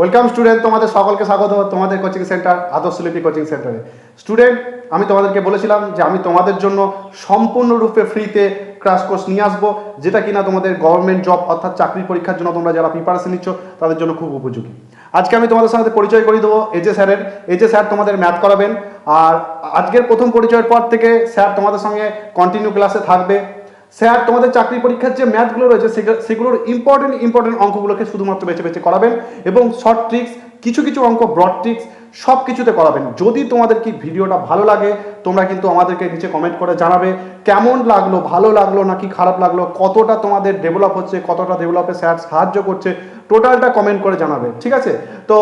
Welcome student তোমাদের সকলকে স্বাগত। তোমাদের কোচিং সেন্টার আদর্শ লিপি কোচিং সেন্টারে স্টুডেন্ট আমি তোমাদেরকে বলেছিলাম যে আমি তোমাদের জন্য সম্পূর্ণরূপে ফ্রিতে ক্রাশ কোর্স নিয়ে আসব, যেটা কিনা তোমাদের গভর্নমেন্ট জব অর্থাৎ চাকরি পরীক্ষার জন্য তোমরা যারা প্রিপারেশন নিচ্ছ, তাদের জন্য খুব উপযোগী। আজকে আমি তোমাদের সাথে পরিচয় করিয়ে দেবো এজে স্যারের। এজে স্যার তোমাদের ম্যাথ করাবেন। আর আজকের প্রথম পরিচয়ের পর থেকে স্যার তোমাদের সঙ্গে কন্টিনিউ ক্লাসে থাকবে। স্যার, তোমাদের চাকরি পরীক্ষার যে ম্যাথগুলো রয়েছে সেগুলোর ইম্পর্টেন্ট ইম্পর্টেন্ট অঙ্কগুলোকে শুধুমাত্র বেছে বেছে করাবেন এবং শর্ট ট্রিক্স কিছু কিছু অঙ্ক ব্রড ট্রিক্স সব কিছুতে করাবেন। যদি তোমাদের কি ভিডিওটা ভালো লাগে, তোমরা কিন্তু আমাদেরকে নিচে কমেন্ট করে জানাবে, কেমন লাগল, ভালো লাগল নাকি খারাপ লাগল, কতটা তোমাদের ডেভেলপ হচ্ছে, কতটা ডেভেলপে স্যার সাহায্য করছে টোটালটা কমেন্ট করে জানাবে, ঠিক আছে? তো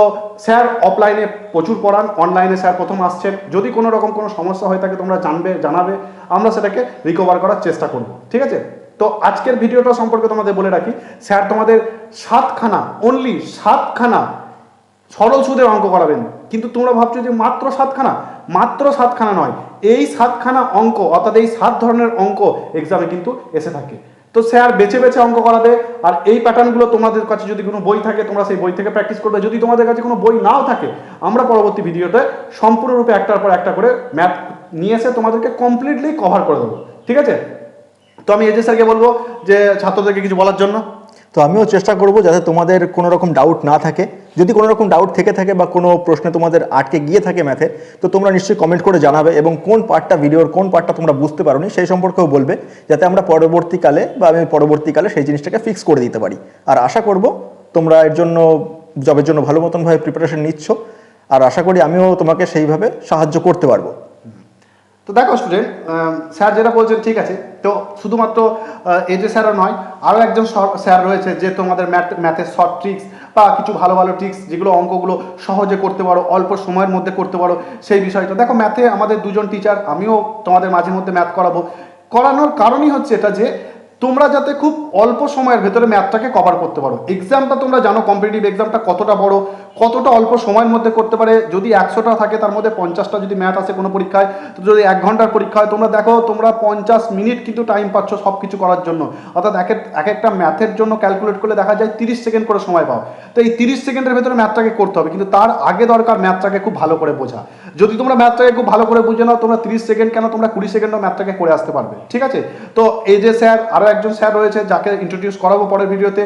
স্যার অফলাইনে প্রচুর পড়ান অনলাইনে স্যার প্রথম আসছেন। যদি কোনো রকম কোনো সমস্যা হয়ে থাকে, তোমরা জানবে, জানাবে, আমরা সেটাকে রিকভার করার চেষ্টা করব, ঠিক আছে? তো আজকের ভিডিওটা সম্পর্কে তোমাদের বলে রাখি স্যার তোমাদের সাতখানা অনলি সাতখানা সরল সুদের অঙ্ক করাবেন। কিন্তু তোমরা ভাবছ যে মাত্র সাতখানা? মাত্র সাতখানা নয়। এই সাতখানা অঙ্ক, অর্থাৎ এই সাত ধরনের অঙ্ক এক্সামে কিন্তু এসে থাকে। তো স্যার বেছে বেছে অঙ্ক করাবে, আর এই প্যাটার্নগুলো তোমাদের কাছে যদি কোনো বই থাকে, তোমরা সেই বই থেকে প্র্যাকটিস করবে। যদি তোমাদের কাছে কোনো বই নাও থাকে, আমরা পরবর্তী ভিডিওতে সম্পূর্ণরূপে একটার পর একটা করে ম্যাথ নিয়ে এসে তোমাদেরকে কমপ্লিটলি কভার করে দেবো। ঠিক আছে? তো আমি এজে স্যারকে বলব যে ছাত্রদেরকে কিছু বলার জন্য। তো আমিও চেষ্টা করব যাতে তোমাদের কোনো রকম ডাউট না থাকে। যদি কোনো রকম ডাউট থেকে থাকে বা কোনো প্রশ্নে তোমাদের আটকে গিয়ে থাকে ম্যাথে তো তোমরা নিশ্চয়ই কমেন্ট করে জানাবে এবং কোন পার্টটা ভিডিওর কোন পার্টটা তোমরা বুঝতে পারোনি সেই সম্পর্কেও বলবে, যাতে আমরা পরবর্তীকালে বা আমি পরবর্তীকালে সেই জিনিসটাকে ফিক্স করে দিতে পারি। আর আশা করব তোমরা এর জন্য জবের জন্য ভালো মতনভাবে প্রিপারেশন নিচ্ছ। আর আশা করি আমিও তোমাকে সেইভাবে সাহায্য করতে পারব। তো দেখো স্টুডেন্ট স্যার যেটা বলছেন, ঠিক আছে। তো শুধুমাত্র এই যে স্যারও নয় আরও একজন স্যার রয়েছে যে তোমাদের ম্যাথ ম্যাথের শর্ট ট্রিক্স বা কিছু ভালো ভালো ট্রিক্স যেগুলো অঙ্কগুলো সহজে করতে পারো, অল্প সময়ের মধ্যে করতে পারো, সেই বিষয়টা। দেখো ম্যাথে আমাদের দুজন টিচার আমিও তোমাদের মাঝে মধ্যে ম্যাথ করাবো। করানোর কারণই হচ্ছে এটা যে তোমরা যাতে খুব অল্প সময়ের ভেতরে ম্যাথটাকে কভার করতে পারো। এক্সামটা তোমরা জানো কম্পিটিটিভ এক্সামটা কতটা বড়, কতটা অল্প সময়ের মধ্যে করতে পারে। যদি একশোটা থাকে, তার মধ্যে পঞ্চাশটা যদি ম্যাথ আসে কোনো পরীক্ষায়, তো যদি এক ঘণ্টার পরীক্ষা হয় তোমরা দেখো, তোমরা পঞ্চাশ মিনিট কিন্তু টাইম পাচ্ছ সব কিছু করার জন্য। অর্থাৎ এক এক- এক একটা ম্যাথের জন্য ক্যালকুলেট করলে দেখা যায় তিরিশ সেকেন্ড করে সময় পাও। তো এই তিরিশ সেকেন্ডের ভেতরে ম্যাথটাকে করতে হবে, কিন্তু তার আগে দরকার ম্যাথটাকে খুব ভালো করে বোঝা। যদি তোমরা ম্যাথটাকে খুব ভালো করে বুঝে নাও, তোমরা তিরিশ সেকেন্ড কেন, তোমরা কুড়ি সেকেন্ডও ম্যাথটাকে করে আসতে পারবে। ঠিক আছে? তো এই যে স্যার আরও একজন স্যার রয়েছে, যাকে ইন্ট্রোডিউস করাবো পরের ভিডিওতে।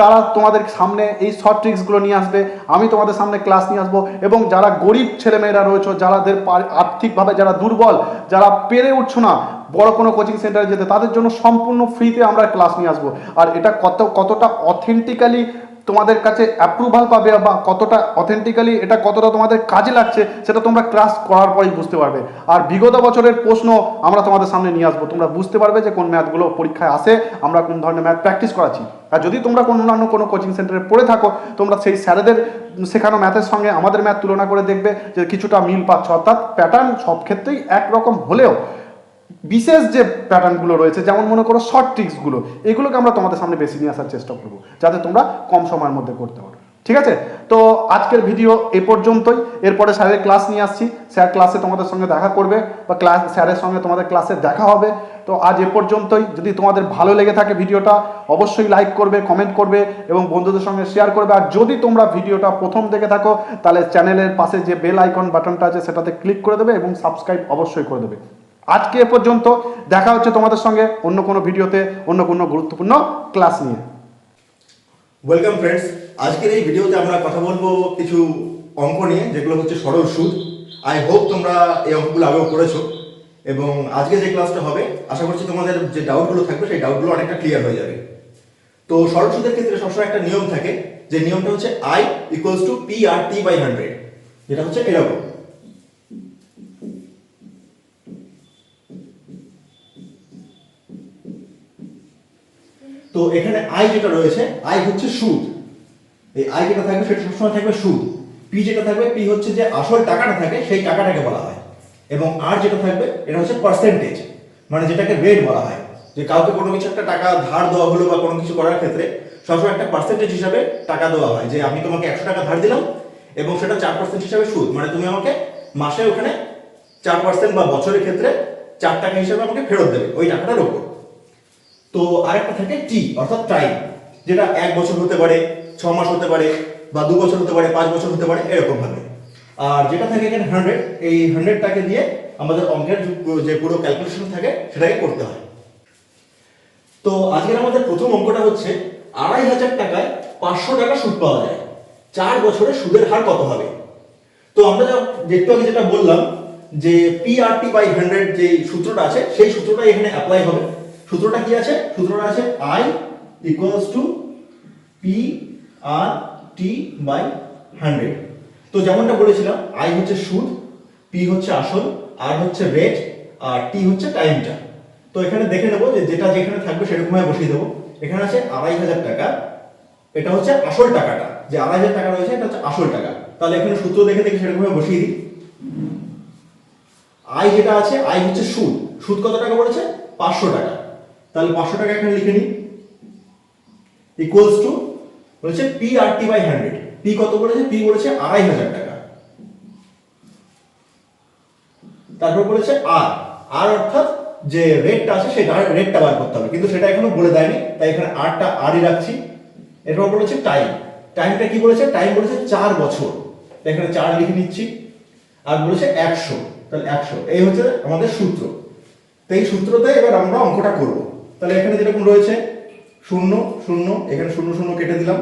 তারা তোমাদের সামনে এই শর্ট ট্রিক্সগুলো নিয়ে আসবে, আমি তোমাদের সামনে ক্লাস নিয়ে আসব। এবং যারা গরিব ছেলেমেয়েরা রয়েছে, যারাদের আর্থিকভাবে যারা দুর্বল, যারা পেরে উঠছো না, বড় কোনো কোচিং সেন্টারে যেতে, তাদের জন্য সম্পূর্ণ ফ্রিতে আমরা ক্লাস নিয়ে আসব। আর এটা কত কতটা অথেন্টিক্যালি তোমাদের কাছে অ্যাপ্রুভাল পাবে বা কতটা অথেন্টিক্যালি এটা কতটা তোমাদের কাজে লাগছে, সেটা তোমরা ক্লাস করার পরেই বুঝতে পারবে। আর বিগত বছরের প্রশ্ন আমরা তোমাদের সামনে নিয়ে আসব। তোমরা বুঝতে পারবে যে কোন ম্যাথগুলো পরীক্ষায় আসে, আমরা কোন ধরনের ম্যাথ প্র্যাকটিস করাচ্ছি। আর যদি তোমরা কোনো অন্যান্য কোনো কোচিং সেন্টারে পড়ে থাকো, তোমরা সেই স্যারেদের শেখানো ম্যাথের সঙ্গে আমাদের ম্যাথ তুলনা করে দেখবে যে কিছুটা মিল পাচ্ছ। অর্থাৎ প্যাটার্ন সব ক্ষেত্রেই একরকম হলেও বিশেষ যে প্যাটার্নগুলো রয়েছে, যেমন মনে করো শর্ট ট্রিক্সগুলো এগুলোকে আমরা তোমাদের সামনে বেশি নিয়ে আসার চেষ্টা করব, যাতে তোমরা কম সময়ের মধ্যে করতে পারো। ঠিক আছে? তো আজকের ভিডিও এ পর্যন্তই। এরপরে স্যারের ক্লাস নিয়ে আসছি। স্যার ক্লাসে তোমাদের সঙ্গে দেখা করবে, বা ক্লাস স্যারের সঙ্গে তোমাদের ক্লাসে দেখা হবে। তো আজ এ পর্যন্তই। যদি তোমাদের ভালো লেগে থাকে ভিডিওটা, অবশ্যই লাইক করবে কমেন্ট করবে, এবং বন্ধুদের সঙ্গে শেয়ার করবে। আর যদি তোমরা ভিডিওটা প্রথম দেখে থাকো, তাহলে চ্যানেলের পাশে যে বেল আইকন বাটনটা আছে, সেটাতে ক্লিক করে দেবে এবং সাবস্ক্রাইব অবশ্যই করে দেবে। আজকে এ পর্যন্ত। দেখা হচ্ছে তোমাদের সঙ্গে অন্য কোনো ভিডিওতে, অন্য কোনো গুরুত্বপূর্ণ ক্লাস নিয়ে। ওয়েলকাম ফ্রেন্ডস আজকের এই ভিডিওতে আমরা কথা বলব কিছু অঙ্ক নিয়ে, যেগুলো হচ্ছে সরল সুদ আই হোপ তোমরা এই অঙ্কগুলো আগেও করেছ। এবং আজকে যে ক্লাসটা হবে, আশা করছি তোমাদের যে ডাউটগুলো থাকবে, সেই ডাউটগুলো অনেকটা ক্লিয়ার হয়ে যাবে। তো সরল সুদের ক্ষেত্রে সবসময় একটা নিয়ম থাকে, যে নিয়মটা হচ্ছে I equals to P R T by hundred যেটা হচ্ছে এরকম। তো এখানে আই যেটা রয়েছে আই হচ্ছে সুদ। এই আই যেটা থাকবে, সেটা সবসময় থাকবে সুদ। পি যেটা থাকবে পি হচ্ছে যে আসল টাকাটা থাকে, সেই টাকাটাকে বলা হয়। এবং আর যেটা থাকবে, এটা হচ্ছে পার্সেন্টেজ মানে যেটাকে রেট বলা হয়। যে কাউকে কোনো কিছু একটা টাকা ধার দেওয়া হলো বা কোনো কিছু করার ক্ষেত্রে, সবসময় একটা পার্সেন্টেজ হিসাবে টাকা দেওয়া হয়। যে আমি তোমাকে একশো টাকা ধার দিলাম, এবং সেটা চার পার্সেন্ট হিসাবে সুদ। মানে তুমি আমাকে মাসে ওখানে চার পার্সেন্ট বা বছরের ক্ষেত্রে চার টাকা হিসাবে আমাকে ফেরত দেবে, ওই টাকাটার উপর। তো আরেকটা থাকে টি অর্থাৎ টাইম যেটা এক বছর হতে পারে, ছ মাস হতে পারে, বা দু বছর হতে পারে, পাঁচ বছর হতে পারে, এরকম ভাবে। আর যেটা থাকে এখানে হান্ড্রেড এই হান্ড্রেডটাকে দিয়ে আমাদের অঙ্কের যে- পুরো ক্যালকুলেশন থাকে, সেটাকে করতে হয়। তো আজকের আমাদের প্রথম অঙ্কটা হচ্ছে, আড়াই হাজার টাকায় পাঁচশো টাকা সুদ পাওয়া যায়। চার বছরে সুদের হার কত হবে? তো আমরা যা, একটু আগে যেটা বললাম, যে P R T by hundred যে সূত্রটা আছে, সেই সূত্রটা এখানে অ্যাপ্লাই হবে। সূত্রটা কি আছে? সূত্রটা আছে I equals to P R T by hundred তো যেমনটা বলেছিলাম আই হচ্ছে সুদ পি হচ্ছে আসল আর হচ্ছে রেট আর টি হচ্ছে টাইমটা তো এখানে দেখে নেব যে যেটা যেখানে থাকবে সেরকমভাবে বসিয়ে দেবো। এখানে আছে আড়াই হাজার টাকা। এটা হচ্ছে আসল টাকাটা। যে আড়াই হাজার টাকা রয়েছে, এটা হচ্ছে আসল টাকা। তাহলে এখানে সূত্র দেখে দেখে সেরকমভাবে বসিয়ে দিই। আয় যেটা আছে আয় হচ্ছে সুদ। সুদ কত টাকা বলেছে পাঁচশো টাকা। তাহলে পাঁচশো টাকা এখানে লিখে নিই। ইকুয়ালস টু বলেছে P R T by hundred P কত বলেছে? পি বলেছে আড়াই হাজার টাকা। তারপর বলেছে আর আর অর্থাৎ যে রেটটা আছে, সেই রেটটা বার করতে হবে। কিন্তু সেটা এখনও বলে দেয়নি, তাই এখানে আরটা আরই রাখছি। এরপর বলেছে টাইম টাইমটা কি বলেছে? টাইম বলেছে চার বছর। তাই এখানে চার লিখে নিচ্ছি। আর বলেছে একশো। তাহলে একশো। এই হচ্ছে আমাদের সূত্র। তো এই সূত্রতে এবার আমরা অঙ্কটা করব। তাহলে এখানে যেরকম রয়েছে, শূন্য শূন্য, এখানে শূন্য শূন্য কেটে দিলাম।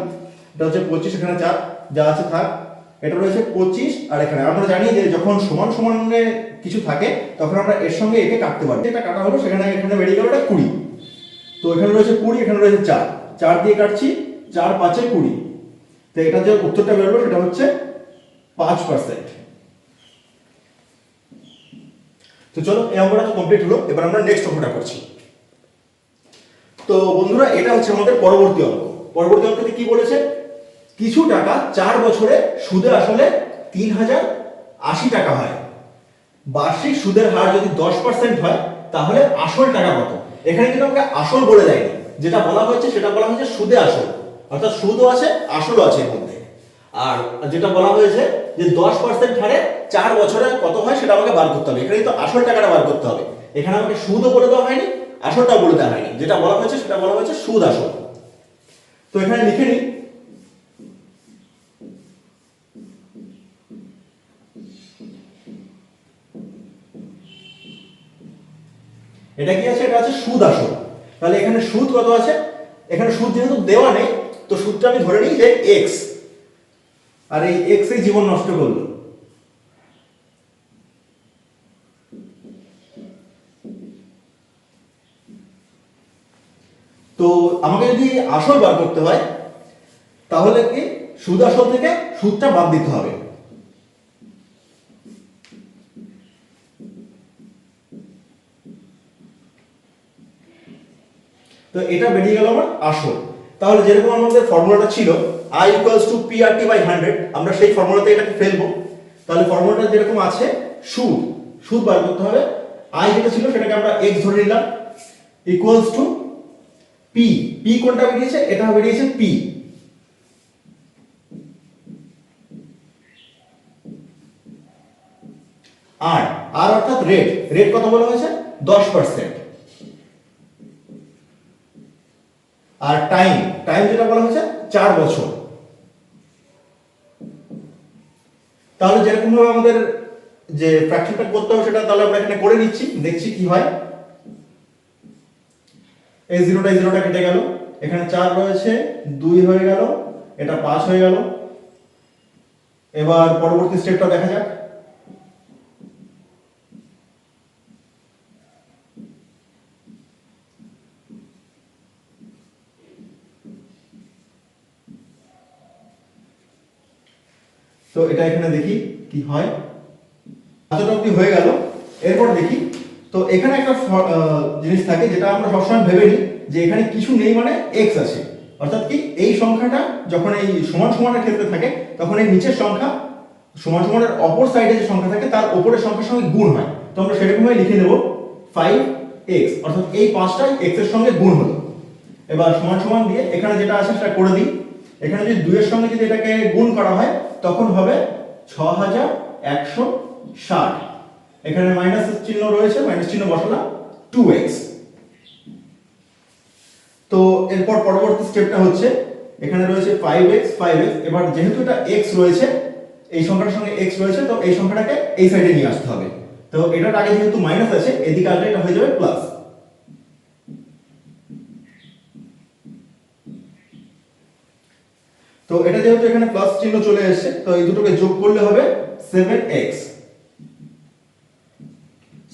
এটা হচ্ছে পঁচিশ, এখানে চার, যা আছে থাক। এটা রয়েছে পঁচিশ আর এখানে। আমরা জানি যে যখন সমান সমানে কিছু থাকে, তখন আমরা এর সঙ্গে একে কাটতে পারি। যেটা কাটা হলো, সেখানে এখানে বেরিয়ে গেল এটা কুড়ি। তো এখানে রয়েছে কুড়ি, এখানে রয়েছে চার। চার দিয়ে কাটছি, চার পাঁচে কুড়ি। তো এটা যে উত্তরটা বেরোলো, সেটা হচ্ছে পাঁচ পার্সেন্ট তো চলো, এই অঙ্কটা তো কমপ্লিট হলো। এবার আমরা নেক্সট অঙ্কটা করছি। তো বন্ধুরা, এটা হচ্ছে আমাদের পরবর্তী অঙ্ক। পরবর্তী অঙ্কতে কি বলেছে? কিছু টাকা চার বছরে সুদে আসলে তিন হাজার আশি টাকা হয়। বার্ষিক সুদের হার যদি দশ পার্সেন্ট হয়, তাহলে আসল টাকা কত? এখানে কিন্তু আমাকে আসল বলে দেয়নি। যেটা বলা হয়েছে, সেটা বলা হয়েছে সুদে আসল। অর্থাৎ সুদও আছে, আসলও আছে এর মধ্যে। আর যেটা বলা হয়েছে যে দশ পার্সেন্ট হারে চার বছরে কত হয়, সেটা আমাকে বার করতে হবে। এখানে তো আসল টাকাটা বার করতে হবে। এখানে আমাকে সুদও বলে দেওয়া হয়নি আসলটাও বলে দেওয়া হয়নি। যেটা বলা হয়েছে, সেটা বলা হয়েছে সুদ আসল। তো এখানে লিখে নিই। এটা কি আছে? এটা আছে সুদ আসল। তাহলে এখানে সুদ কত আছে? এখানে সুদ যেহেতু দেওয়া নেই, তো সুদটা আমি ধরে নিই যে এক্স আর এই এক্স এই জীবন নষ্ট করল। তো আমাকে যদি আসল বার করতে হয়, তাহলে কি সুদ আসল থেকে সুদটা বাদ দিতে হবে? তো এটা বেরিয়ে গেল আমার আসল। তাহলে যেরকম আমাদের ফর্মুলাটা ছিল I equals to P R T by hundred আমরা সেই ফর্মুলাতে এটাকে ফেলব। তাহলে ফর্মুলাটা যেরকম আছে, সুদ। সুদ বার করতে হবে। আই যেটা ছিল সেটাকে আমরা এক্স ধরে নিলাম ইকুয়ালস টু পি পি কোনটা বেরিয়েছে? এটা বেরিয়েছে পি আর আর অর্থাৎ রেট রেট কত বলা হয়েছে? দশ পার্সেন্ট আর টাইম টাইম যেটা বলা হয়েছে, চার বছর। তাহলে যেরকম ভাবে আমাদের যে ফ্র্যাকশনটা করতে হবে সেটা তাহলে আমরা এখানে করে নিচ্ছি, দেখছি কি হয়। এই জিরোটা জিরোটা কেটে গেল। এখানে চার রয়েছে, দুই হয়ে গেল, এটা পাঁচ হয়ে গেল। এবার পরবর্তী স্টেপটা দেখা যাক। তো এটা এখানে দেখি কি হয়। এতটা অব্দি হয়ে গেল। এরপর দেখি তো এখানে একটা জিনিস থাকে যেটা আমরা সবসময় ভেবে নিই যে এখানে কিছু নেই মানে এক্স আছে। অর্থাৎ কি এই সংখ্যাটা যখন এই সমান সমানের ক্ষেত্রে থাকে, তখন এই নিচের সংখ্যা সমান সমানের অপর সাইডে যে সংখ্যা থাকে, তার উপরের সংখ্যার সঙ্গে গুণ হয়। তো আমরা সেরকমভাবে লিখে দেবো ফাইভ এক্স অর্থাৎ এই পাঁচটাই এক্সের সঙ্গে গুণ হলো। এবার সমান সমান দিয়ে এখানে যেটা আছে সেটা করে দিই। এখানে যদি দুইয়ের সঙ্গে যদি এটাকে গুণ করা হয়, তখন হবে ছ হাজার একশো ষাট। এখানে মাইনাস চিহ্ন রয়েছে মাইনাস চিহ্ন বসালাম টু এক্স তো এরপর পরবর্তী স্টেপটা হচ্ছে, এখানে রয়েছে ফাইভ এক্স ফাইভ এক্স এবার যেহেতু এটা এক্স রয়েছে, এই সংখ্যাটার সঙ্গে এক্স রয়েছে, তো এই সংখ্যাটাকে এই সাইডে নিয়ে আসতে হবে। তো এটার আগে যেহেতু মাইনাস আছে, এদিকে আসলে এটা হয়ে যাবে প্লাস তো এটা যেহেতু এখানে প্লাস চিহ্ন চলে এসেছে, তো এই দুটোকে যোগ করলে হবে seven x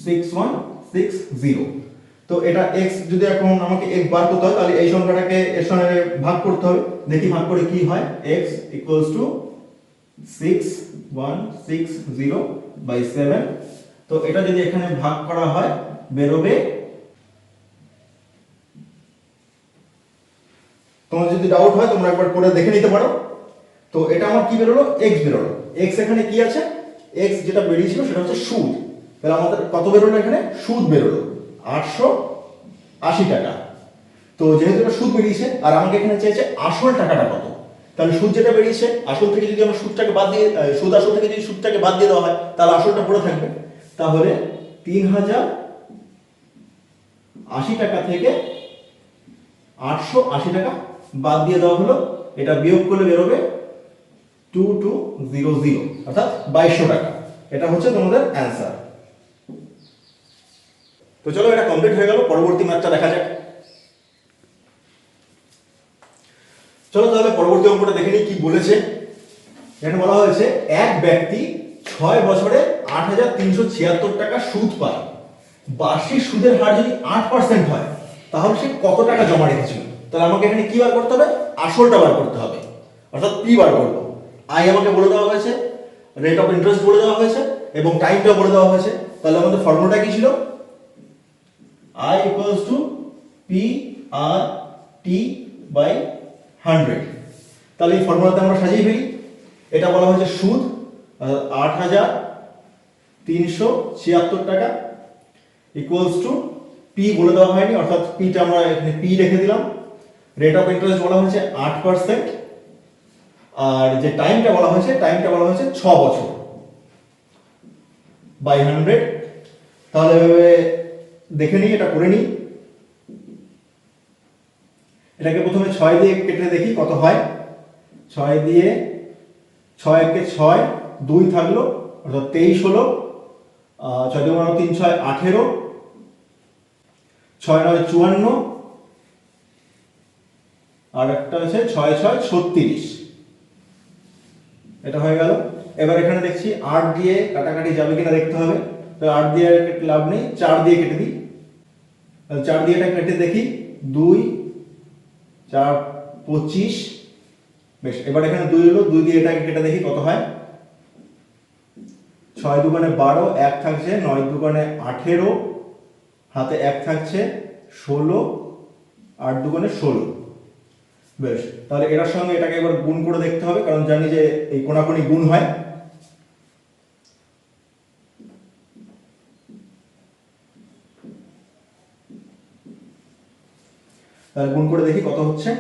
six one six zero তো এটা এক্স যদি এখন আমাকে এক্স বার করতে হয়, তাহলে এই সংখ্যাটাকে এর সঙ্গে ভাগ করতে হবে। দেখি ভাগ করে কি হয়। X equals to six one six zero by seven তো এটা যদি এখানে ভাগ করা হয়, বেরোবে। তোমার যদি ডাউট হয়, তোমরা একবার করে দেখে নিতে পারো। তো এটা আমার কি বেরোলো? এক্স বেরোলো। এক্স এখানে কি আছে? এক্স যেটা বেরিয়েছিল, সেটা হচ্ছে সুদ তাহলে আমাদের কত বেরোলো এখানে? সুদ বেরোলো। আটশো আশি টাকা। তো যেহেতু এটা সুদ বেরিয়েছে, আর আমাকে এখানে চেয়েছে আসল টাকাটা কত? তাহলে সুদ যেটা বেরিয়েছে, আসল থেকে যদি আমরা সুদটাকে বাদ দিয়ে সুদ আসল থেকে যদি সুদটাকে বাদ দিয়ে দেওয়া হয়, তাহলে আসলটা পড়ে থাকবে। তাহলে তিন হাজার আশি টাকা থেকে আটশো আশি টাকা বাদ দিয়ে দেওয়া হলো। এটা বিয়োগ করলে বেরোবে টু টু জিরো জিরো, অর্থাৎ বাইশশো টাকা। এটা হচ্ছে তোমাদের অ্যান্সার তো চলো, এটা কমপ্লিট হয়ে গেল, পরবর্তী ম্যাথটা দেখা যাক। চলো তাহলে পরবর্তী অঙ্কটা দেখে নিই কি বলেছে। এখানে বলা হয়েছে, এক ব্যক্তি ছয় বছরে আট হাজার তিনশো ছিয়াত্তর টাকা সুদ পায়। বার্ষিক সুদের হার যদি আট পার্সেন্ট হয়, তাহলে সে কত টাকা জমা রেখেছিল? তাহলে আমাকে এখানে কি বার করতে হবে? আসলটা বার করতে হবে। অর্থাৎ পি বার করব। আই আমাকে বলে দেওয়া হয়েছে রেট অফ ইন্টারেস্ট বলে দেওয়া হয়েছে, এবং টাইমটা বলে দেওয়া হয়েছে। তাহলে আমাদের ফর্মুলাটা কি ছিল? I equals to P R T by hundred তাহলে এই ফর্মুলাতে আমরা সাজিয়ে ফেলি। এটা বলা হয়েছে সুদ আট হাজার তিনশো ছিয়াত্তর টাকা। ইকুয়ালস টু পি বলে দেওয়া হয়নি, অর্থাৎ পিটা আমরা এখানে পি রেখে দিলাম। রেট অফ ইন্টারেস্ট বলা হয়েছে আট পার্সেন্ট আর যে টাইমটা বলা হয়েছে টাইমটা বলা হয়েছে ছ বছর। বাই হান্ড্রেড তাহলে দেখে নিই, এটা করে নিই। এটাকে প্রথমে ছয় দিয়ে কেটে দেখি কত হয়। ছয় দিয়ে ছয় একে ছয়, দুই থাকল, অর্থাৎ তেইশ হলো। ছয় দুগুণ তিন, ছয় আঠেরো। ছয় নয় চুয়ান্ন। আর একটা আছে ছয় ছয় ছত্রিশ। এটা হয়ে গেল। এবার এখানে দেখছি আট দিয়ে কাটাকাটি যাবে কিনা দেখতে হবে। তো আট দিয়ে কেটে লাভ নেই, চার দিয়ে কেটে দিই। তাহলে চার দিয়ে এটা কেটে দেখি, দুই, চার, পঁচিশ। বেশ, এবার এখানে দুই হলো, দুই দিয়ে এটাকে কেটে দেখি কত হয়। ছয় দোকানে বারো, এক থাকছে, নয় দোকানে আঠেরো, হাতে এক থাকছে, ষোলো, আট দোকানে ষোলো। বেশ, তাহলে এটার সঙ্গে এটাকে এবার গুণ করে দেখতে হবে, কারণ জানি যে এই কোনাকুনি গুণ হয় তাহলে গুণ করে দেখি কত হচ্ছে।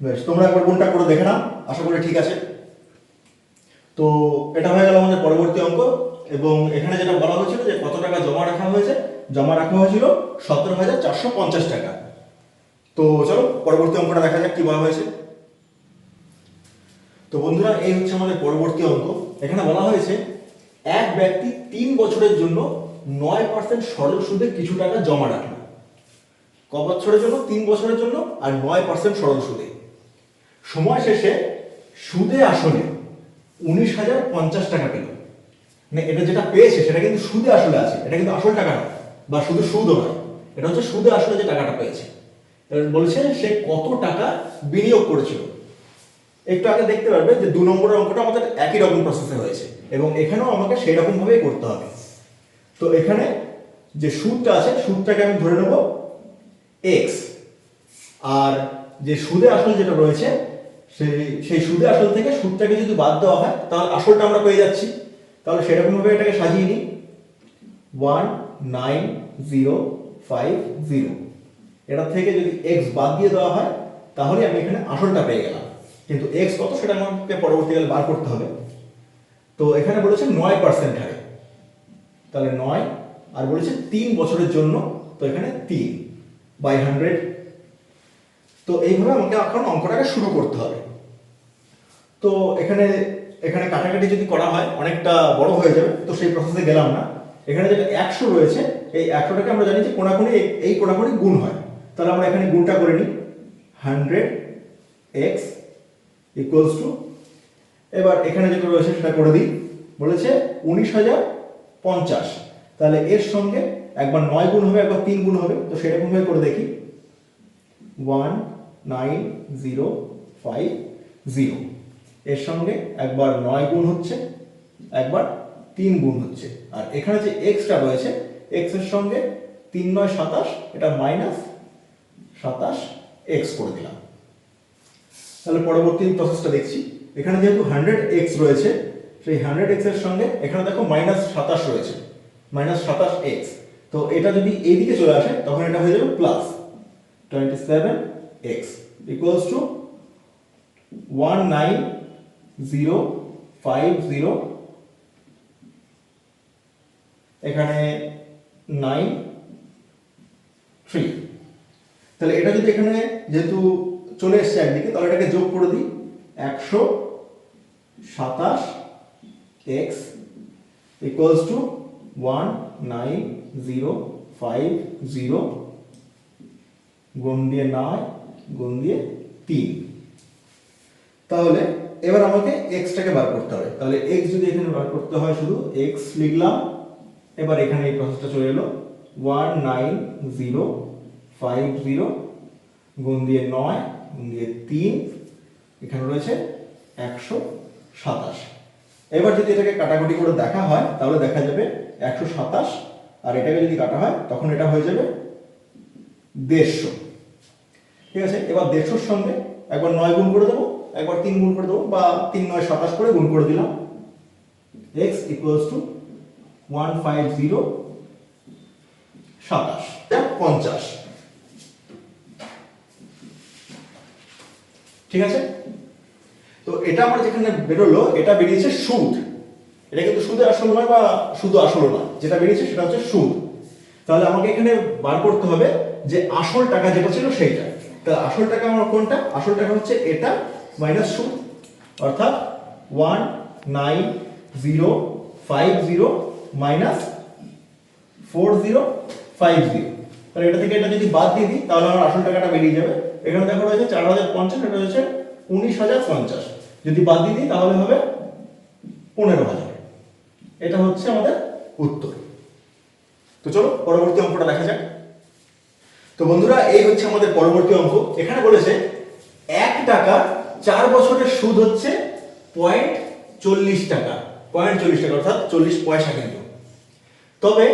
বেশ, তোমরা একবার কোনটা করে দেখে নাও, আশা করি ঠিক আছে। তো এটা হয়ে গেল আমাদের পরবর্তী অঙ্ক, এবং এখানে যেটা বলা হয়েছিল যে কত টাকা জমা রাখা হয়েছে, জমা রাখা হয়েছিল সতেরো হাজার চারশো পঞ্চাশ টাকা। তো চলো, পরবর্তী অঙ্কটা দেখা যাক কি বলা হয়েছে। তো বন্ধুরা, এই হচ্ছে আমাদের পরবর্তী অঙ্ক। এখানে বলা হয়েছে, এক ব্যক্তি তিন বছরের জন্য নয় পার্সেন্ট সরল সুদে কিছু টাকা জমা রাখল ক বছরের জন্য? তিন বছরের জন্য, আর নয় পার্সেন্ট সরল সুদে। সময় শেষে সুদে আসলে উনিশ হাজার পঞ্চাশ টাকা পেল। মানে এটা যেটা পেয়েছে, সেটা কিন্তু সুদে আসলে আছে। এটা কিন্তু আসল টাকা নয়, বা শুধু সুদও নয়। এটা হচ্ছে সুদে আসলে যে টাকাটা পেয়েছে। বলছে সে কত টাকা বিনিয়োগ করেছিল। একটু আগে দেখতে পারবে যে দু নম্বরের অঙ্কটা আমাদের একই রকম প্রসেসে হয়েছে এবং এখানেও আমাকে সেই রকম ভাবেই করতে হবে। তো এখানে যে সুদটা আছে, সুদটাকে আমি ধরে নেব এক্স আর যে সুদে আসল যেটা রয়েছে, সেই সেই সুদে আসল থেকে সুদটাকে যদি বাদ দেওয়া হয়, তাহলে আসলটা আমরা পেয়ে যাচ্ছি। তাহলে সেরকমভাবে এটাকে সাজিয়ে নিই। One nine zero five zero. এটা থেকে যদি এক্স বাদ দিয়ে দেওয়া হয়, তাহলে আমি এখানে আসলটা পেয়ে গেলাম। কিন্তু এক্স কত সেটা আমাকে পরবর্তীকালে বার করতে হবে। তো এখানে বলেছে নয় পার্সেন্ট হারে তাহলে নয়, আর বলেছে তিন বছরের জন্য, তো এখানে তিন বাই হান্ড্রেড তো এইভাবে আমাকে এখন অঙ্কটাকে শুরু করতে হবে। তো এখানে এখানে কাটাকাটি যদি করা হয়, অনেকটা বড় হয়ে যাবে, তো সেই প্রসেসে গেলাম না। এখানে যেটা একশো রয়েছে, এই একশোটাকে আমরা জানি যে কোনাকুনি, এই- কোনাকুনি গুণ হয়। তাহলে আমরা এখানে গুণটা করে নিই। হান্ড্রেড এক্স ইকুয়ালস টু এবার এখানে যেটা রয়েছে সেটা করে দিই। বলেছে উনিশ হাজার পঞ্চাশ। তাহলে এর সঙ্গে একবার নয় গুণ হবে, একবার তিন গুণ হবে। তো সেরকমভাবে করে দেখি। One nine zero five zero এর সঙ্গে একবার নয় গুণ হচ্ছে, একবার তিন গুণ হচ্ছে। আর এখানে যে এক্সটা রয়েছে এক্সের সঙ্গে তিন নয় সাতাশ, এটা মাইনাস সাতাশ এক্স করে দিলাম। তাহলে পরবর্তী প্রসেসটা দেখছি। এখানে যেহেতু হান্ড্রেড এক্স রয়েছে, সেই হান্ড্রেড এক্সের সঙ্গে এখানে দেখো মাইনাস সাতাশ রয়েছে মাইনাস সাতাশ এক্স তো এটা যদি এইদিকে চলে আসে, তখন এটা হয়ে যাবে plus twenty seven x equals to one nine zero five zero এখানে নাইন থ্রি তাহলে এটা যদি এখানে যেহেতু চলে এসছে একদিকে, তাহলে এটাকে যোগ করে দিই। একশো সাতাশ x equals to one nine zero five zero গুণ দিয়ে নয়, গুণ দিয়ে তিন। তাহলে এবার আমাকে এক্সটাকে বার করতে হবে। তাহলে এক্স যদি এখানে বার করতে হয় শুধু, এক্স লিখলাম, এবার এখানে এই প্রসেসটা চলে এলো। One nine zero five zero গুণ দিয়ে নয়, গুণ দিয়ে তিন, এখানে রয়েছে একশো সাতাশ। এবার যদি এটাকে কাটাকুটি করে দেখা হয়, তাহলে দেখা যাবে একশো সাতাশ, আর এটাকে যদি কাটা হয়, তখন এটা হয়ে যাবে দেড়শো। ঠিক আছে? এবার দেড়শোর সঙ্গে একবার নয় গুণ করে দেবো, একবার তিন গুণ করে দেবো, বা তিন নয় সাতাশ করে গুণ করে দিলাম। X equals to one five zero সাতাশ পঞ্চাশ। ঠিক আছে? তো এটা আমার যেখানে বেরোলো, এটা বেরিয়েছে সুদ। এটা কিন্তু সুদে আসল নয় বা শুধু আসল না যেটা বেরিয়েছে সেটা হচ্ছে সুদ। তাহলে আমাকে এখানে বার করতে হবে যে আসল টাকা যেটা ছিল সেইটা। তাহলে আসল টাকা আমার কোনটা? আসল টাকা হচ্ছে এটা মাইনাস সুদ। অর্থাৎ one nine zero five zero minus four zero five zero তাহলে এটা থেকে এটা যদি বাদ দিয়ে দিই, তাহলে আমার আসল টাকাটা বেরিয়ে যাবে এখানে দেখো রয়েছে চার হাজার পঞ্চাশ, এটা রয়েছে উনিশ হাজার পঞ্চাশ। যদি বাদ দিয়ে দিই, তাহলে হবে পনেরো হাজার এটা হচ্ছে আমাদের উত্তর। তো চলো, পরবর্তী অঙ্কটা দেখা যাক। তো বন্ধুরা, এই হচ্ছে আমাদের পরবর্তী অঙ্ক। এখানে বলেছে, এক টাকা চার বছরের সুদ হচ্ছে পয়েন্ট চল্লিশ টাকা। পয়েন্ট চল্লিশ টাকা, অর্থাৎ চল্লিশ পয়সা কিন্তু। তবে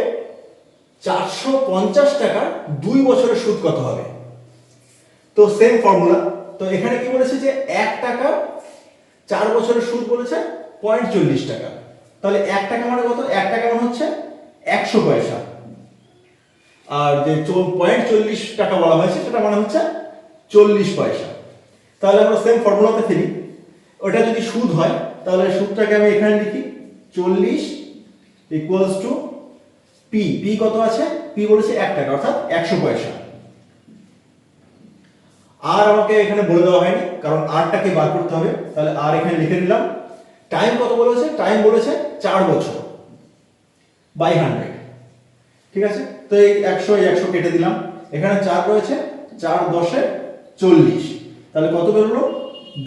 চারশো পঞ্চাশ টাকার দুই বছরের সুদ কত হবে? তো সেম ফর্মুলা তো এখানে কি বলেছে যে এক টাকা চার বছরের সুদ বলেছে পয়েন্ট চল্লিশ টাকা। তাহলে এক টাকা মানে কত? এক টাকা মানে হচ্ছে একশো পয়সা। আর যে পয়েন্ট চল্লিশ টাকা বলা হয়েছে, সেটা মানে হচ্ছে চল্লিশ পয়সা। তাহলে আমরা সেম ফর্মুলাতে ফিরি। ওটা যদি সুদ হয়, তাহলে সুদটাকে আমি এখানে লিখি, চল্লিশ ইকুয়ালস টু পি পি কত আছে? পি বলেছে এক টাকা, অর্থাৎ একশো পয়সা। আর আমাকে এখানে বলে দেওয়া হয়নি, কারণ আরটাকে বার করতে হবে। তাহলে আর এখানে লিখে দিলাম। টাইম কত বলেছে? টাইম বলেছে চার বছর। বাই হান্ড্রেড ঠিক আছে? তো এই একশো এই একশো কেটে দিলাম। এখানে চার রয়েছে, চার দশে চল্লিশ। তাহলে কত বেরোলো?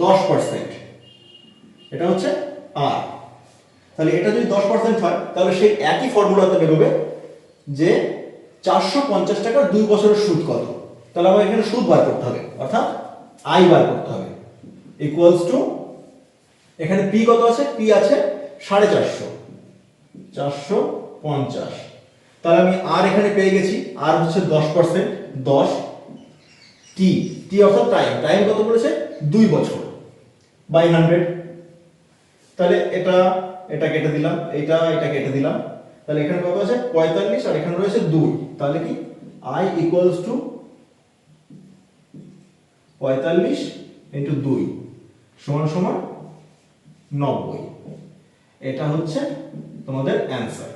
দশ পার্সেন্ট এটা হচ্ছে আর তাহলে এটা যদি দশ পার্সেন্ট হয়, তাহলে সেই একই ফর্মুলাতে বেরোবে যে চারশো পঞ্চাশ টাকার দুই বছরের সুদ কত? তাহলে আমাকে এখানে সুদ বার করতে হবে, অর্থাৎ আই বার করতে হবে। ইকুয়ালস টু এখানে পি কত আছে? পি আছে সাড়ে চারশো। চারশো পঞ্চাশ। তাহলে আমি আর এখানে পেয়ে গেছি। আর হচ্ছে দশ পার্সেন্ট দশ। টি টি অর্থাৎ টাইম টাইম কত বলেছে দুই বছর। বাই হান্ড্রেড তাহলে এটা এটা কেটে দিলাম এটা এটা কেটে দিলাম। তাহলে এখানে কত আছে? পঁয়তাল্লিশ, আর এখানে রয়েছে দুই। তাহলে কি? আই ইকুয়ালস টু পঁয়তাল্লিশ ইন্টু দুই সমান সমান নব্বই। এটা হচ্ছে তোমাদের অ্যান্সার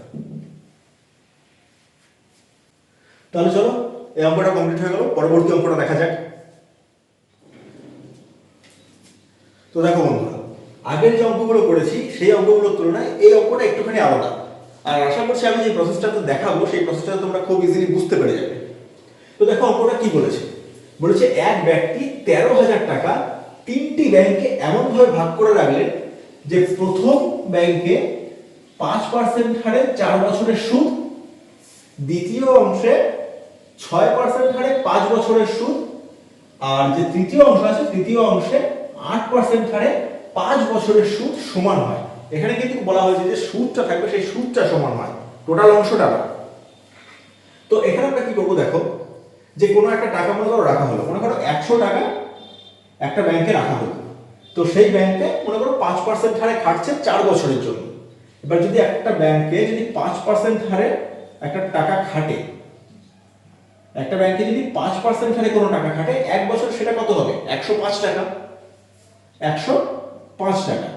তাহলে চলো, এই অঙ্কটা কমপ্লিট হয়ে গেল, পরবর্তী অঙ্কটা দেখা যাক। তো দেখো বন্ধুরা, আগের যে অঙ্কগুলো করেছি, সেই অঙ্কগুলোর তুলনায় এই অঙ্কটা একটুখানি আলাদা। আর আশা করছি আমি যে প্রসেসটাতে দেখাবো, সেই প্রসেসটা তোমরা খুব ইজিলি বুঝতে পেরে যাবে। তো দেখো অঙ্কটা কি বলেছে? বলেছে এক ব্যক্তি তেরো হাজার টাকা তিনটি ব্যাংকে এমনভাবে ভাগ করে রাখলেন যে প্রথম ব্যাংকে পাঁচ পার্সেন্ট হারে চার বছরের সুদ, দ্বিতীয় অংশে ছয় পার্সেন্ট হারে পাঁচ বছরের সুদ, আর যে তৃতীয় অংশ আছে, তৃতীয় অংশে আট পার্সেন্ট হারে পাঁচ বছরের সুদ সমান হয়। এখানে কিন্তু বলা হয়েছে যে সুদটা থাকবে, সেই সুদটা সমান হয়। টোটাল অংশটা তো এখানে আমরা কি করব দেখো? যে কোনো একটা টাকা মনে করো রাখা হলো, মনে করো একশো টাকা একটা ব্যাংকে রাখা হলো। তো সেই ব্যাংকে মনে করো পাঁচ পার্সেন্ট হারে খাটছে চার বছরের জন্য। এবার যদি একটা ব্যাংকে যদি পাঁচ পার্সেন্ট হারে একটা টাকা খাটে, একটা ব্যাংকে যদি পাঁচ পার্সেন্ট হারে কোনো টাকা খাটে, এক বছর সেটা কত হবে? একশো পাঁচ টাকা। একশো পাঁচ টাকা।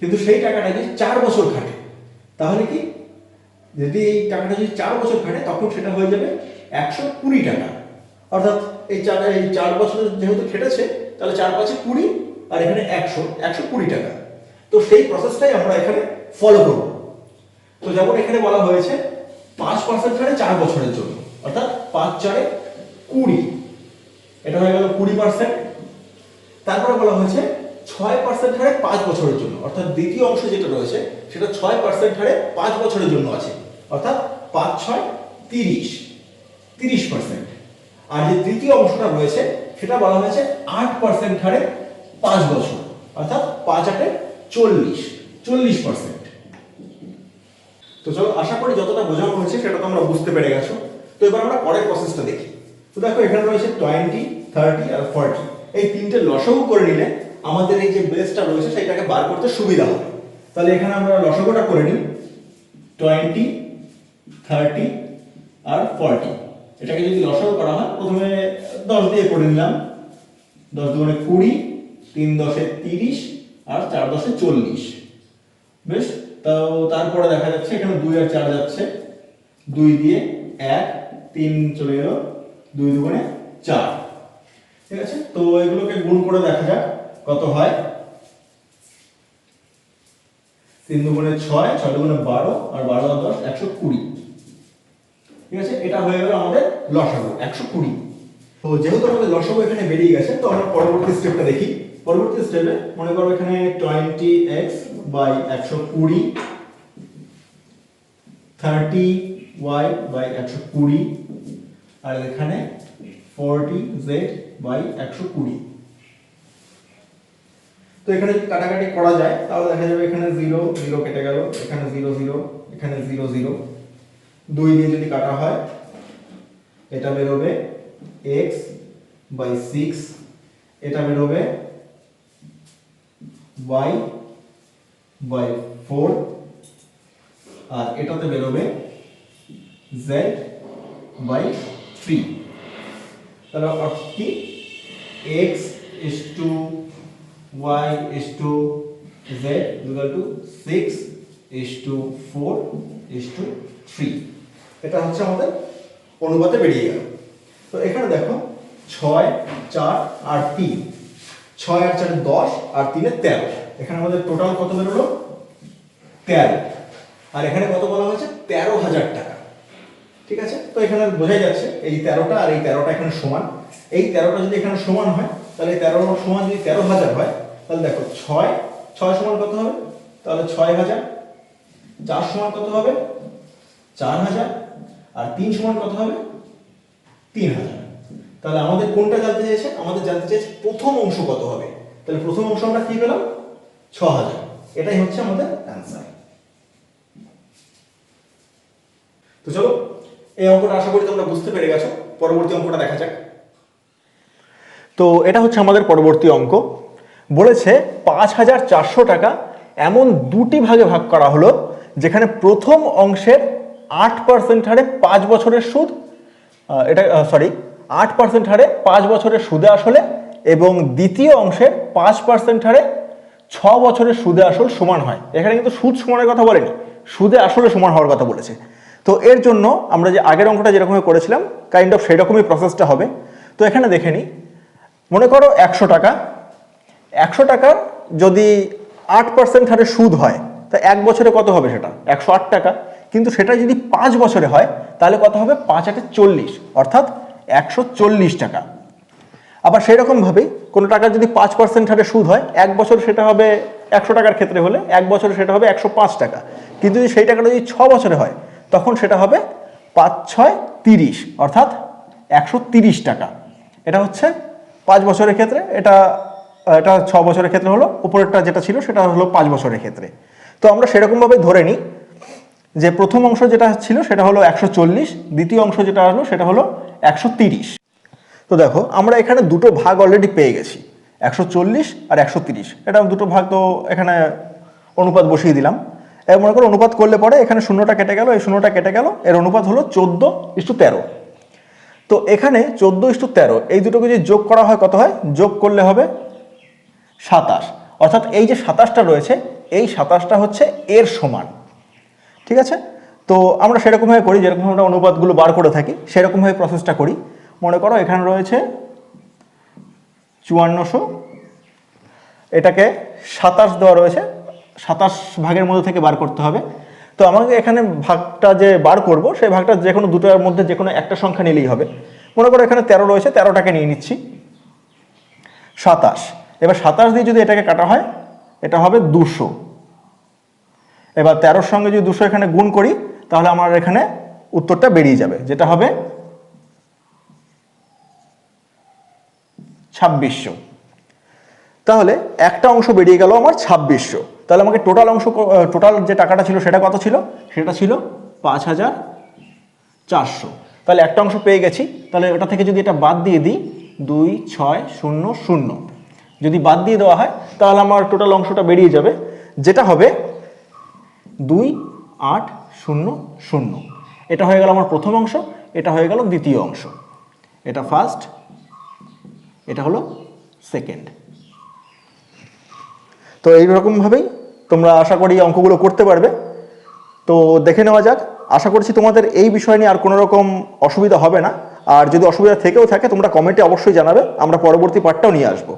কিন্তু সেই টাকাটা যদি চার বছর খাটে, তাহলে কি? যদি এই টাকাটা যদি চার বছর খাটে, তখন সেটা হয়ে যাবে একশো কুড়ি টাকা। অর্থাৎ এই চার এই চার বছর যেহেতু খেটেছে, তাহলে চার পাঁচে কুড়ি, আর এখানে একশো একশো কুড়ি টাকা। তো সেই প্রসেসটাই আমরা এখানে ফলো করব। তো যেমন এখানে বলা হয়েছে, পাঁচ পার্সেন্ট হারে চার বছরের জন্য, অর্থাৎ পাঁচ চারে কুড়ি। এটা হয়ে গেল কুড়ি পার্সেন্ট তারপরে বলা হয়েছে, ছয় পার্সেন্ট হারে পাঁচ বছরের জন্য, অর্থাৎ দ্বিতীয় অংশ যেটা রয়েছে, সেটা ছয় পার্সেন্ট হারে পাঁচ বছরের জন্য আছে, অর্থাৎ পাঁচ ছয় তিরিশ তিরিশ পার্সেন্ট আর যে তৃতীয় অংশটা রয়েছে, সেটা বলা হয়েছে আট পার্সেন্ট হারে পাঁচ বছর, অর্থাৎ পাঁচ আটে চল্লিশ চল্লিশ পার্সেন্ট তো চলো, আশা করি যতটা বোঝানো হয়েছে সেটা তোমরা বুঝতে পেরে গেছো। তো এবার আমরা পরের প্রসেসটা দেখি। তো দেখো, এখানে রয়েছে টোয়েন্টি থার্টি আর ফর্টি এই তিনটে লসগু করে নিলে আমাদের এই যে বেসটা রয়েছে সেটাকে বার করতে সুবিধা হবে। তাহলে এখানে আমরা লসগুটা করে নিই। টোয়েন্টি থার্টি আর ফর্টি এটাকে যদি লসগু করা হয়, প্রথমে দশ দিয়ে করে নিলাম। দশ দুগুণে কুড়ি, তিন দশে তিরিশ, আর চার দশে চল্লিশ। বেশ তাও তারপরে দেখা যাচ্ছে এখানে দুই আর চার যাচ্ছে। দুই দিয়ে এক, তিন চলে গেল দুই দুগুণে চার। ঠিক আছে? তো এগুলোকে গুণ করে দেখা যাক কত হয়। তিন দুগুণে ছয় ছয় দুগুণে বারো, আর বারো দশ, একশো কুড়ি। ঠিক আছে? এটা হয়ে গেল আমাদের লসাগু, একশো কুড়ি। তো যেহেতু আমাদের লসাগু এখানে বেরিয়ে গেছে, তো আমরা পরবর্তী স্টেপটা দেখি। পরবর্তী স্টেপে মনে করো এখানে টোয়েন্টি এক্স বাই একশো কুড়ি থার্টি ওয়াই বাই একশো কুড়ি, আর এখানে ফোরটি জেড বাই একশো কুড়ি। তো এখানে কাটাকাটি করা যায়, তাহলে দেখা যাবে এখানে জিরো জিরো কেটে গেল, এখানে জিরো জিরো এখানে জিরো জিরো দুই দিয়ে যদি কাটা হয়, এটা বেরোবে এক্স বাই সিক্স এটা বেরোবে ওয়াই বাই ফোর আর এটাতে বেরোবে জেড বাই থ্রি তাহলে অর্থ কি? X is to y is to z to six is to four is to three এটা হচ্ছে আমাদের অনুপাতে বেরিয়ে গেল। তো এখানে দেখো ছয়, চার আর তিন। ছয় আর চারে দশ আর তিনে তেরো। এখানে আমাদের টোটাল কত বেরোলো? তেরো। আর এখানে কত বলা হয়েছে? তেরো হাজার টাকা। ঠিক আছে? তো এখানে বোঝাই যাচ্ছে এই তেরোটা আর এই তেরোটা এখানে সমান। এই তেরোটা যদি এখানে সমান হয়, তাহলে এই তেরো সমান যদি তেরো হাজার হয়, তাহলে দেখো ছয় ছয় সমান কত হবে? তাহলে ছয় হাজার। চার সমান কত হবে? চার হাজার আর তিন সমান কত হবে? তিন হাজার। তাহলে আমাদের কোনটা জানতে চেয়েছে আমাদের জানতে চেয়েছে প্রথম অংশ কত হবে? তাহলে প্রথম অংশ আমরা কি পেলাম? ছ হাজার এটাই হচ্ছে আমাদের অ্যান্সার তো চলো, এই অঙ্কটা আশা করি তোমরা বুঝতে পেরে গেছো। পরবর্তী অঙ্কটা দেখা যাক। তো এটা হচ্ছে আমাদের পরবর্তী অঙ্ক। বলেছে পাঁচ হাজার চারশো টাকা এমন দুটি ভাগে ভাগ করা হলো, যেখানে প্রথম অংশের আট পার্সেন্ট হারে পাঁচ বছরের সুদ এটা সরি আট পার্সেন্ট হারে পাঁচ বছরের সুদে আসলে এবং দ্বিতীয় অংশের পাঁচ পার্সেন্ট হারে ছ বছরের সুদে আসল সমান হয়। এখানে কিন্তু সুদ সমানের কথা বলেনি, সুদে আসলে সমান হওয়ার কথা বলেছে। তো এর জন্য আমরা যে আগের অঙ্কটা যেরকম করেছিলাম কাইন্ড অফ সেরকমই প্রসেসটা হবে। তো এখানে দেখে নিই মনে করো একশো টাকা, একশো টাকার যদি আট পার্সেন্ট হারে সুদ হয়, তা এক বছরে কত হবে সেটা? একশো আট টাকা। কিন্তু সেটা যদি পাঁচ বছরে হয়, তাহলে কত হবে? পাঁচ আটে চল্লিশ, অর্থাৎ একশো চল্লিশ টাকা। আবার সেই রকমভাবেই কোনো টাকার যদি পাঁচ পার্সেন্ট হারে সুদ হয়, এক বছর সেটা হবে একশো টাকার ক্ষেত্রে হলে এক বছরে সেটা হবে একশো পাঁচ টাকা। কিন্তু যদি সেই টাকাটা যদি ছ বছরে হয়, তখন সেটা হবে পাঁচ ছয় তিরিশ, অর্থাৎ একশো তিরিশ টাকা। এটা হচ্ছে পাঁচ বছরের ক্ষেত্রে, এটা এটা ছ বছরের ক্ষেত্রে হলো, উপরেরটা যেটা ছিল সেটা হলো পাঁচ বছরের ক্ষেত্রে। তো আমরা সেরকমভাবে ধরে নিই যে প্রথম অংশ যেটা ছিল সেটা হলো একশো চল্লিশ, দ্বিতীয় অংশ যেটা হলো সেটা হলো একশো তো দেখো, আমরা এখানে দুটো ভাগ অলরেডি পেয়ে গেছি, একশো চল্লিশ আর একশো এটা দুটো ভাগ তো এখানে অনুপাত বসিয়ে দিলাম। এবার মনে করো অনুপাত করলে পরে এখানে শূন্যটা কেটে গেল, এই শূন্যটা কেটে গেল, এর অনুপাত হলো চোদ্দ ইস্টু তেরো। তো এখানে চোদ্দ ইস্টু তেরো, এই দুটোকে যদি যোগ করা হয় কত হয়? যোগ করলে হবে সাতাশ। অর্থাৎ এই যে সাতাশটা রয়েছে, এই সাতাশটা হচ্ছে এর সমান। ঠিক আছে? তো আমরা সেরকমভাবে করি, যেরকম আমরা অনুপাতগুলো বার করে থাকি সেরকমভাবে প্রসেসটা করি। মনে করো এখানে রয়েছে চুয়ান্নশো। এটাকে সাতাশ দেওয়া রয়েছে, সাতাশ ভাগের মধ্যে থেকে বার করতে হবে। তো আমাকে এখানে ভাগটা যে বার করব, সেই ভাগটা যে কোনো দুটোর মধ্যে যে কোনো একটা সংখ্যা নিলেই হবে। মনে করো এখানে তেরো রয়েছে, তেরোটাকে নিয়ে নিচ্ছি। সাতাশ। এবার সাতাশ দিয়ে যদি এটাকে কাটা হয়, এটা হবে দুশো। এবার তেরোর সঙ্গে যদি দুশো এখানে গুণ করি, তাহলে আমার এখানে উত্তরটা বেরিয়ে যাবে, যেটা হবে ছাব্বিশশো। তাহলে একটা অংশ বেরিয়ে গেল আমার ছাব্বিশশো। তাহলে আমাকে টোটাল অংশ টোটাল যে টাকাটা ছিল সেটা কত ছিল? সেটা ছিল পাঁচ হাজার চারশো। তাহলে একটা অংশ পেয়ে গেছি। তাহলে ওটা থেকে যদি এটা বাদ দিয়ে দিই, দুই, ছয়, শূন্য শূন্য। যদি বাদ দিয়ে দেওয়া হয়, তাহলে আমার টোটাল অংশটা বেরিয়ে যাবে, যেটা হবে দুই, আট, শূন্য শূন্য। এটা হয়ে গেল আমার প্রথম অংশ, এটা হয়ে গেল দ্বিতীয় অংশ। এটা ফার্স্ট এটা হলো সেকেন্ড তো এইরকমভাবেই তোমরা আশা করি অঙ্কগুলো করতে পারবে। তো দেখে নেওয়া যাক, আশা করছি তোমাদের এই বিষয় নিয়ে আর কোনো রকম অসুবিধা হবে না। আর যদি অসুবিধা থেকেও থাকে, তোমরা কমেন্টে অবশ্যই জানাবে। আমরা পরবর্তী পার্টটাও নিয়ে আসব।